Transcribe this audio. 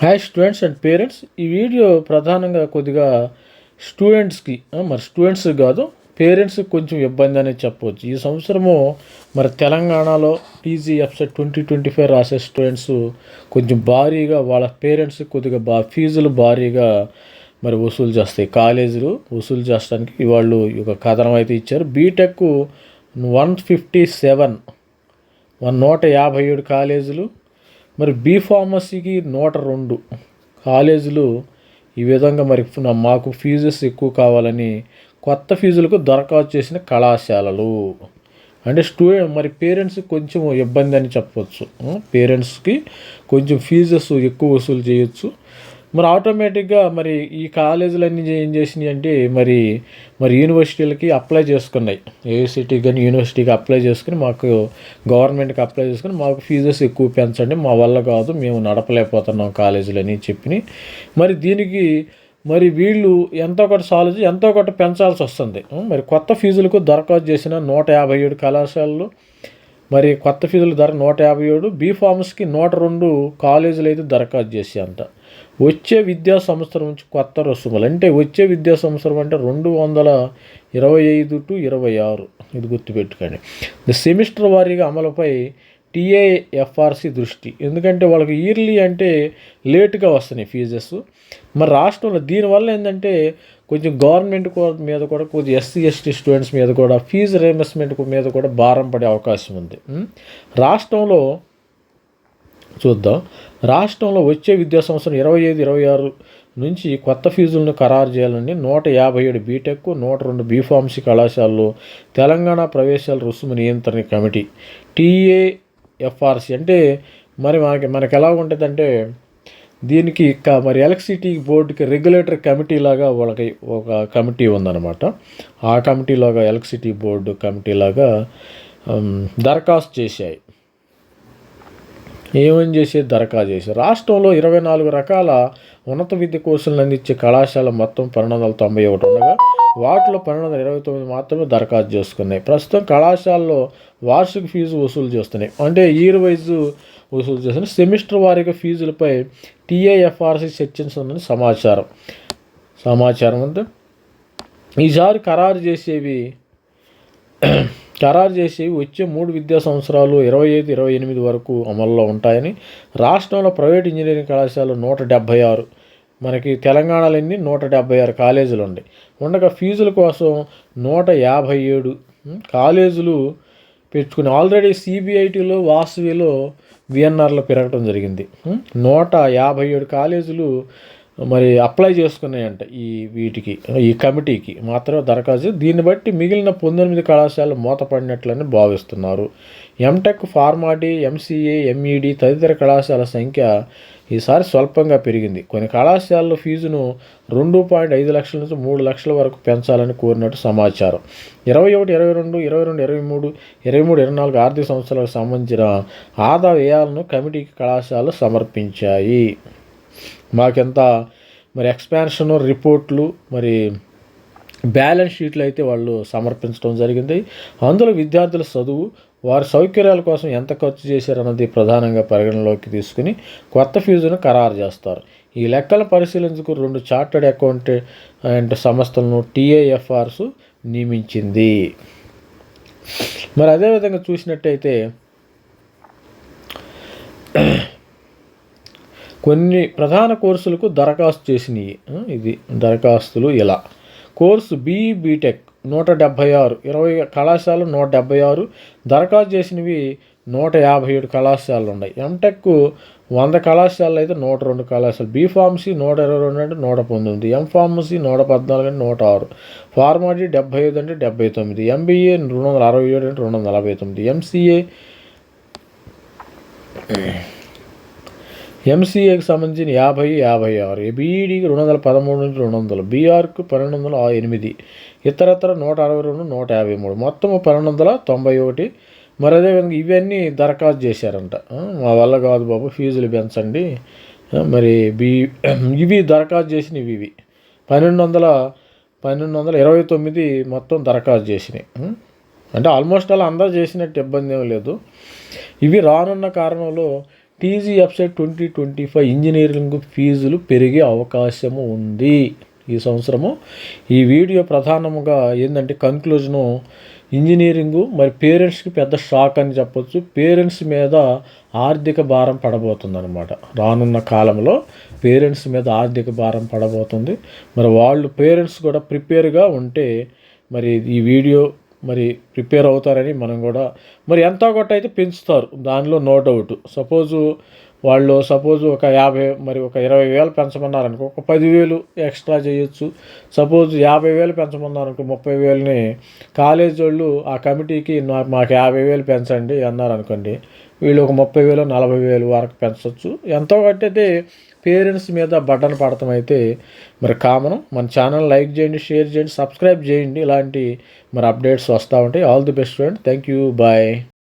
Hi students and parents ఈ video ప్రధానంగా కొద్దిగా స్టూడెంట్స్కి మరి స్టూడెంట్స్ కాదు పేరెంట్స్కి కొంచెం ఇబ్బంది అనేది చెప్పవచ్చు ఈ సంవత్సరము మరి తెలంగాణలో TG EAPCET twenty twenty five రాసే స్టూడెంట్స్ కొంచెం భారీగా వాళ్ళ పేరెంట్స్ కొద్దిగా బా ఫీజులు భారీగా మరి వసూలు చేస్తాయి. కాలేజీలు వసూలు చేస్తానికి వాళ్ళు ఒక కథనం అయితే ఇచ్చారు. BTech one fifty seven one నూట యాభై ఏడు కాలేజీలు మరి బీ ఫార్మసీకి నూట రెండు కాలేజీలు ఈ విధంగా మరి మాకు ఫీజెస్ ఎక్కువ కావాలని కొత్త ఫీజులకు దరఖాస్తు చేసిన కళాశాలలు. అంటే స్టూడెంట్ మరి పేరెంట్స్ కొంచెం ఇబ్బంది అని చెప్పవచ్చు పేరెంట్స్కి కొంచెం ఫీజెస్ ఎక్కువ వసూలు చేయొచ్చు. మరి ఆటోమేటిక్గా మరి ఈ కాలేజీలన్నీ ఏం చేసినాయి అంటే మరి మరి యూనివర్సిటీలకి అప్లై చేసుకున్నాయి. ఏఐసిటీ కానీ యూనివర్సిటీకి అప్లై చేసుకుని మాకు గవర్నమెంట్కి అప్లై చేసుకుని మాకు ఫీజెస్ ఎక్కువ పెంచండి మా వల్ల కాదు మేము నడపలేకపోతున్నాం కాలేజీలని చెప్పి మరి దీనికి మరి వీళ్ళు ఎంతో ఒకటి సాల్వ్ ఎంతో ఒకటి పెంచాల్సి వస్తుంది. మరి కొత్త ఫీజులకు దరఖాస్తు చేసిన నూట యాభై ఏడు కళాశాలలు మరి కొత్త ఫీజుల ధర నూట యాభై ఏడు బీ ఫార్మ్స్కి నూట రెండు కాలేజీలు అయితే దరఖాస్తు చేసి అంట వచ్చే విద్యా సంవత్సరం నుంచి కొత్త రుసుములు. అంటే వచ్చే విద్యా సంవత్సరం అంటే రెండు వందల ఇరవై ఐదు టు ఇరవై ఆరు. ఇది గుర్తుపెట్టుకోండి. ద సెమిస్టర్ వారీగా అమలుపై టీఏఎఫ్ఆర్సి దృష్టి. ఎందుకంటే వాళ్ళకి ఇయర్లీ అంటే లేటుగా వస్తున్నాయి ఫీజెస్ మరి రాష్ట్రంలో దీనివల్ల ఏంటంటే కొంచెం గవర్నమెంట్ మీద కూడా కొంచెం ఎస్సీ ఎస్టీ స్టూడెంట్స్ మీద కూడా ఫీజు రియంబర్స్మెంట్ మీద కూడా భారం పడే అవకాశం ఉంది. రాష్ట్రంలో చూద్దాం. రాష్ట్రంలో వచ్చే విద్యా సంవత్సరం ఇరవై ఐదు ఇరవై ఆరు నుంచి కొత్త ఫీజులను ఖరారు చేయాలని నూట యాభై ఏడు బీటెక్ నూట రెండు బీఫార్మసీ కళాశాలలో తెలంగాణ ప్రవేశాల రుసుము నియంత్రణ కమిటీ టీఏఎఫ్ఆర్సి. అంటే మరి మనకి మనకి ఎలా ఉంటుందంటే దీనికి క- మరి ఎలక్ట్రిసిటీ బోర్డుకి రెగ్యులేటర్ కమిటీ లాగా వాళ్ళకి ఒక కమిటీ ఉందన్నమాట. ఆ కమిటీలాగా ఎలక్ట్రిసిటీ బోర్డు కమిటీలాగా దరఖాస్తు చేశాయి. ఏమని చేసి దరఖాస్తు చేసి రాష్ట్రంలో ఇరవై నాలుగు రకాల ఉన్నత విద్య కోర్సులను అందించే కళాశాల మొత్తం పన్నెండు వందల తొంభై ఒకటి ఉండగా వాటిలో పన్నెండు వందల ఇరవై తొమ్మిది మాత్రమే దరఖాస్తు చేసుకున్నాయి. ప్రస్తుతం కళాశాలలో వార్షిక ఫీజు వసూలు చేస్తున్నాయి. అంటే ఇయర్ వైజ్ వసూలు చేస్తున్నాయి సెమిస్టర్ వారీగా ఫీజులపై టీఏఎఫ్ఆర్సీ చర్చించిందని సమాచారం. సమాచారం అంటే ఈసారి ఖరారు చేసేవి ఖరారు చేసి వచ్చే మూడు విద్యా సంవత్సరాలు ఇరవై ఐదు ఇరవై ఎనిమిది వరకు అమల్లో ఉంటాయని రాష్ట్రంలో ప్రైవేట్ ఇంజనీరింగ్ కళాశాలలు నూట డెబ్భై ఆరు మనకి తెలంగాణలన్నీ నూట డెబ్భై ఆరు కాలేజీలు ఉన్నాయి. ఉండగా ఫీజుల కోసం నూట యాభై ఏడు కాలేజీలు పెంచుకుని ఆల్రెడీ సిబిఐటిలో వాసవిలో విఎన్ఆర్లో పెరగడం జరిగింది. నూట యాభై ఏడు కాలేజీలు మరి అప్లై చేసుకున్నాయంట ఈ వీటికి ఈ కమిటీకి. మాత్రమే దరఖాస్తు దీన్ని బట్టి మిగిలిన పంతొమ్మిది కళాశాలలు మూతపడినట్లని భావిస్తున్నారు. ఎంటెక్ ఫార్మాడీ ఎంసీఏ ఎంఈడి తదితర కళాశాల సంఖ్య ఈసారి స్వల్పంగా పెరిగింది. కొన్ని కళాశాలల ఫీజును రెండు పాయింట్ ఐదు లక్షల నుంచి మూడు లక్షల వరకు పెంచాలని కోరినట్టు సమాచారం. ఇరవై ఒకటి ఇరవై రెండు ఇరవై రెండు ఇరవై మూడు ఇరవై మూడు ఇరవై నాలుగు ఆర్థిక సంవత్సరాలకు సంబంధించిన ఆదా వ్యయాలను కమిటీకి కళాశాలలు సమర్పించాయి. మాకెంత మరి ఎక్స్పాన్షన్ రిపోర్ట్లు మరి బ్యాలెన్స్ షీట్లు అయితే వాళ్ళు సమర్పించడం జరిగింది. అందులో విద్యార్థుల చదువు వారి సౌకర్యాల కోసం ఎంత ఖర్చు చేశారన్నది ప్రధానంగా పరిగణలోకి తీసుకుని కొత్త ఫీజును ఖరారు చేస్తారు. ఈ లెక్కలు పరిశీలించుకు రెండు చార్టర్డ్ అకౌంటెంట్ సంస్థలను టీఏఎఫ్ఆర్స్ నియమించింది. మరి అదేవిధంగా చూసినట్టయితే కొన్ని ప్రధాన కోర్సులకు దరఖాస్తు చేసినవి ఇది దరఖాస్తులు ఇలా కోర్సు బి బీటెక్ నూట డెబ్భై ఆరు ఇరవై కళాశాలలు నూట డెబ్భై ఆరు దరఖాస్తు చేసినవి నూట యాభై ఏడు కళాశాలలు ఉన్నాయి. ఎంటెక్ వంద కళాశాలలు అయితే నూట రెండు కళాశాలలు. బీ ఫార్మసీ నూట ఇరవై రెండు అంటే నూట పంతొమ్మిది ఎం ఫార్మసీ నూట పద్నాలుగు అంటే నూట ఆరు ఫార్మాటీ డెబ్బై ఐదు అంటే డెబ్బై తొమ్మిది ఎంబీఏ రెండు వందల అరవై ఏడు అంటే రెండు వందల నలభై తొమ్మిది ఎంసీఏ ఎంసీఏకి సంబంధించిన యాభై యాభై ఆరు బీఈడీకి రెండు వందల పదమూడు నుంచి రెండు వందలు బీఆర్కు పన్నెండు వందల ఎనిమిది ఇతరత్ర నూట అరవై రెండు నూట యాభై మూడు మొత్తం పన్నెండు వందల తొంభై ఒకటి. మరి అదేవిధంగా ఇవన్నీ దరఖాస్తు చేశారంట. మా వల్ల కాదు బాబు ఫీజులు పెంచండి. మరి బీ ఇవి దరఖాస్తు చేసినవి ఇవి. పన్నెండు వందల పన్నెండు వందల ఇరవై తొమ్మిది మొత్తం దరఖాస్తు చేసినాయి అంటే ఆల్మోస్ట్ అలా అందరూ చేసినట్టు ఇబ్బంది ఏం లేదు. ఇవి రానున్న కారణంలో TG website twenty twenty five engineering ఫీజులు పెరిగే అవకాశము ఉంది. ఈ సంవత్సరము ఈ వీడియో ప్రధానముగా ఏంటంటే కంక్లూజను ఇంజనీరింగు మరి పేరెంట్స్కి పెద్ద షాక్ అని చెప్పొచ్చు. పేరెంట్స్ మీద ఆర్థిక భారం పడబోతుంది అనమాట రానున్న కాలంలో పేరెంట్స్ మీద ఆర్థిక భారం పడబోతుంది. మరి వాళ్ళు పేరెంట్స్ కూడా ప్రిపేర్గా ఉంటే మరి ఈ వీడియో మరి ప్రిపేర్ అవుతారని మనం కూడా మరి ఎంతో కొట్ట అయితే పెంచుతారు దానిలో నో డౌట్. సపోజు వాళ్ళు సపోజ్ ఒక యాభై మరి ఒక ఇరవై వేలు పెంచమన్నారనుకో ఒక పదివేలు ఎక్స్ట్రా చేయొచ్చు. సపోజ్ యాభై వేలు పెంచమన్నారనుకో ముప్పై వేలని కాలేజ్ వాళ్ళు ఆ కమిటీకి మాకు యాభై వేలు పెంచండి అన్నారనుకోండి వీళ్ళు ఒక ముప్పై వేలు నలభై వేలు వరకు పెంచవచ్చు ఎంతో కట్టయితే పేరెంట్స్ మీద బటన్ పడటం అయితే మరి కామన్. మన ఛానల్ లైక్ చేయండి షేర్ చేయండి సబ్స్క్రైబ్ చేయండి. ఇలాంటి మరి అప్డేట్స్ వస్తూ ఉంటాయి. All the best friend. Thank you bye.